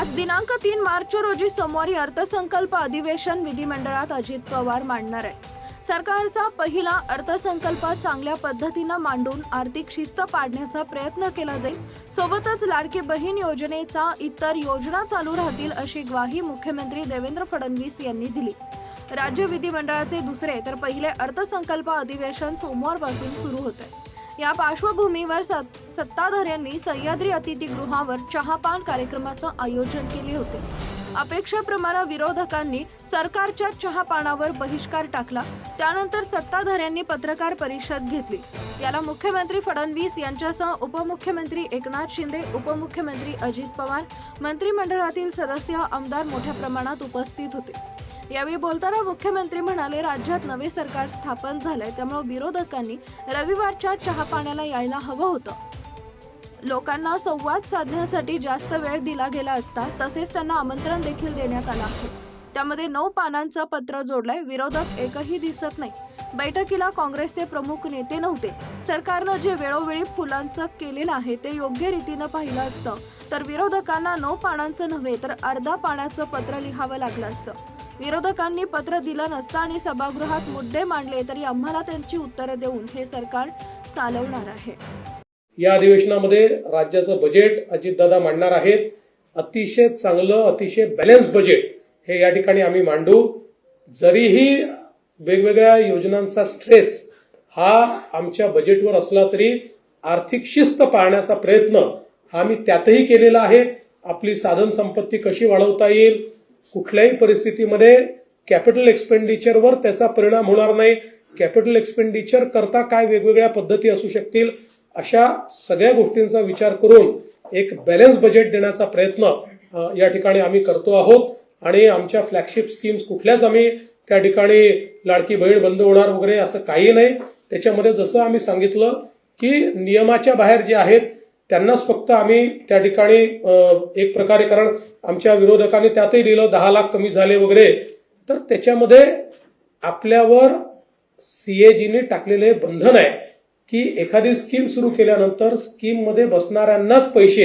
आज दिनांक तीन मार्च रोजी सोमवारी अर्थसंकल्प अधिवेशन विधिमंडळात अजित पवार मांडणार आहे. सरकारचा पहिला अर्थसंकल्प चांगल्या पद्धतीनं मांडून आर्थिक शिस्त पाडण्याचा प्रयत्न केला जाईल. सोबतच लाडकी बहीण योजनेचा इतर योजना चालू राहतील अशी ग्वाही मुख्यमंत्री देवेंद्र फडणवीस यांनी दिली. राज्य विधिमंडळाचे दुसरे तर पहिले अर्थसंकल्प अधिवेशन सोमवारपासून सुरू होते या पार्श्वभूमीवर सत- सत्ताधाऱ्यांनी सह्याद्री अतिथीगृहावर चहापान कार्यक्रमाचं आयोजन केले होते. अपेक्षेप्रमाणे विरोधकांनी सरकारच्या चहापानावर बहिष्कार टाकला. त्यानंतर सत्ताधाऱ्यांनी पत्रकार परिषद घेतली. याला मुख्यमंत्री फडणवीस यांच्यासह उपमुख्यमंत्री एकनाथ शिंदे उपमुख्यमंत्री अजित पवार मंत्रिमंडळातील सदस्य आमदार मोठ्या प्रमाणात उपस्थित होते. यावेळी बोलताना मुख्यमंत्री म्हणाले राज्यात नवे सरकार स्थापन झालंय त्यामुळे विरोधकांनी रविवारच्या चहा पाण्याला यायला हवं होतं. लोकांना संवाद साधण्यासाठी जास्त वेळ दिला गेला असता तसेच त्यांना आमंत्रण देखील देण्यात आलं आहे. त्यामध्ये नऊ पानांचं पत्र जोडलंय विरोधक एकही दिसत नाही. बैठकीला काँग्रेसचे प्रमुख नेते नव्हते. सरकारनं जे वेळोवेळी फुलांचं केलेलं आहे ते योग्य रीतीनं पाहिलं असतं. तर विरोधकांना नऊ पानांचं नव्हे तर अर्धा पानाचं पत्र लिहावं लागलं असतं. विरोधकांनी पत्र दिलं नसतं आणि सभागृहात मुद्दे मांडले तरी आम्हाला त्यांची उत्तरं देऊन हे सरकार चालवणार आहे. या अधिवेशनामध्ये राज्याचं बजेट अजितदादा मांडणार आहेत. अतिशय चांगलं अतिशय बॅलन्स बजेट हे या ठिकाणी आम्ही मांडू. जरीही वेगवेगळ्या योजनांचा स्ट्रेस हा आमच्या बजेटवर असला तरी आर्थिक शिस्त पाळण्याचा प्रयत्न हा मी त्यातही केलेला आहे. आपली साधन संपत्ती कशी वाढवता येईल कुठल्याही परिस्थितीमध्ये कॅपिटल एक्सपेंडिचरवर त्याचा परिणाम होणार नाही. कॅपिटल एक्सपेंडिचर करता काय वेगवेगळ्या पद्धती असू शकतील? अशा सगळ्या गोष्टींचा विचार करून एक बॅलन्स बजेट देण्याचा प्रयत्न या ठिकाणी आम्ही करतो आहोत. आणि आमच्या फ्लॅगशिप स्कीम्स कुठल्याच आम्ही त्या ठिकाणी लाडकी बहीण बंद होणार वगैरे असं काही नाही. त्याच्यामध्ये जसं आम्ही सांगितलं की नियमाच्या बाहेर जे आहेत त्यांनाच फक्त आम्ही त्या ठिकाणी एक प्रकारे कारण आमच्या विरोधकांनी त्यातही लिहिलं दहा लाख कमी झाले वगैरे. तर त्याच्यामध्ये आपल्यावर सीएजीने टाकलेले बंधन आहे की एखादी स्कीम सुरू केल्यानंतर स्कीममध्ये बसणाऱ्यांनाच पैसे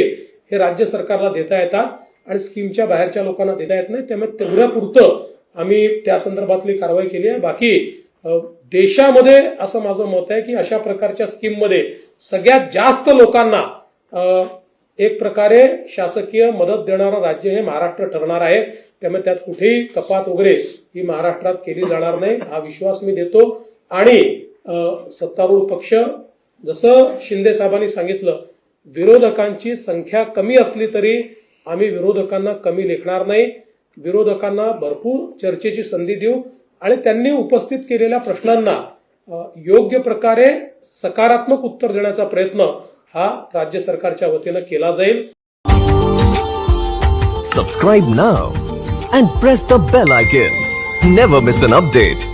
हे राज्य सरकारला देता येतात आणि स्कीमच्या बाहेरच्या लोकांना देता येत नाही त्यामुळे तेवढ्यापुरतं आम्ही त्या संदर्भातली कारवाई केली आहे. बाकी देशामध्ये असं माझं मत आहे की अशा प्रकारच्या स्कीममध्ये सगळ्यात जास्त लोकांना एक प्रकारे शासकीय मदत देणारं राज्य हे महाराष्ट्र ठरणार आहे. त्यामुळे त्यात कुठेही कपात वगैरे ही महाराष्ट्रात केली जाणार नाही हा विश्वास मी देतो. आणि सत्तारूढ पक्ष जसं शिंदे साहेबांनी सांगितलं विरोधकांची संख्या कमी असली तरी आम्ही विरोधकांना कमी लेखणार नाही. विरोधकांना भरपूर चर्चेची संधी देऊ आणि त्यांनी उपस्थित केलेल्या प्रश्नांना योग्य प्रकारे सकारात्मक उत्तर देण्याचा प्रयत्न हा राज्य सरकारच्या वतीनं केला जाईल. Subscribe now and press the bell icon never miss an update